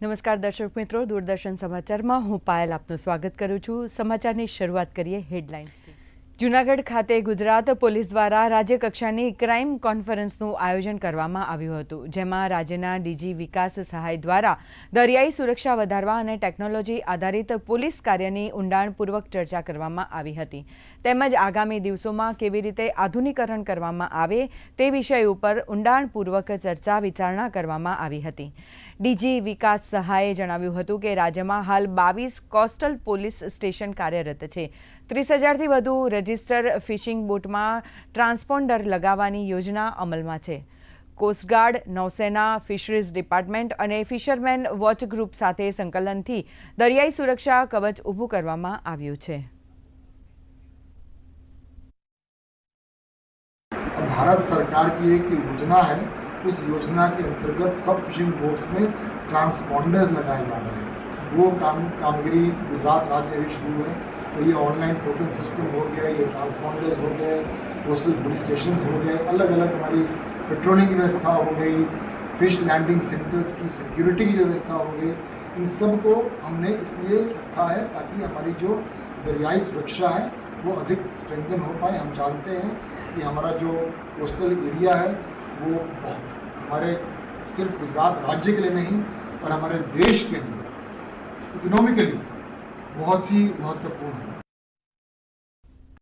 નમસ્કાર દર્શક મિત્રો, દૂરદર્શન સમાચારમાં હું પાયલ આપનું સ્વાગત કરું છું. સમાચારની શરૂઆત કરીએ હેડલાઇન્સથી જૂનાગઢ ખાતે ગુજરાત પોલીસ દ્વારા રાજ્યકક્ષાની ક્રાઇમ કોન્ફરન્સનું આયોજન કરવામાં આવ્યું હતું, જેમાં રાજ્યના ડીજી વિકાસ સહાય દ્વારા દરિયાઈ સુરક્ષા વધારવા અને ટેકનોલોજી આધારિત પોલીસ કાર્યની ઊંડાણપૂર્વક ચર્ચા કરવામાં આવી હતી. તેમજ આગામી દિવસોમાં કેવી રીતે આધુનિકરણ કરવામાં આવે તે વિષય ઉપર ઊંડાણપૂર્વક ચર્ચા વિચારણા કરવામાં આવી હતી. ડીજી વિકાસ સહાયે જણાવ્યું હતું કે રાજ્યમાં હાલ બાવીસ કોસ્ટલ પોલીસ સ્ટેશન કાર્યરત છે. ત્રીસ હજારથી વધુ રજિસ્ટર ફિશિંગ બોટમાં ટ્રાન્સપોન્ડર લગાવવાની યોજના અમલમાં છે કોસ્ટગાર્ડ નૌસેના ફિશરીઝ ડિપાર્ટમેન્ટ અને ફિશરમેન વોચ ગ્રુપ સાથે સંકલનથી દરિયાઈ સુરક્ષા કવચ ઊભું કરવામાં આવ્યું છે भारत सरकार की एक योजना है उस योजना के अंतर्गत सब फिशिंग बोट्स में ट्रांसपॉन्डर्स लगाए जा रहे हैं वो काम, कामगिरी गुजरात राज्य अभी शुरू है। तो ये ऑनलाइन टोकन सिस्टम हो गया, ये ट्रांसपॉन्डर्स हो गए कोस्टल पुलिस स्टेशन हो गए अलग अलग हमारी पेट्रोलिंग व्यवस्था हो गई फ़िश लैंडिंग सेंटर्स की सिक्योरिटी की व्यवस्था हो गई। इन सबको हमने इसलिए रखा है ताकि हमारी जो दरियाई सुरक्षा है, वो अधिक स्ट्रेंथन हो पाए। हम जानते हैं कि हमारा जो कोस्टल एरिया है, वो हमारे सिर्फ़ गुजरात राज्य के लिए नहीं, पर हमारे देश के लिए। इकोनॉमिकली बहुत ही महत्वपूर्ण है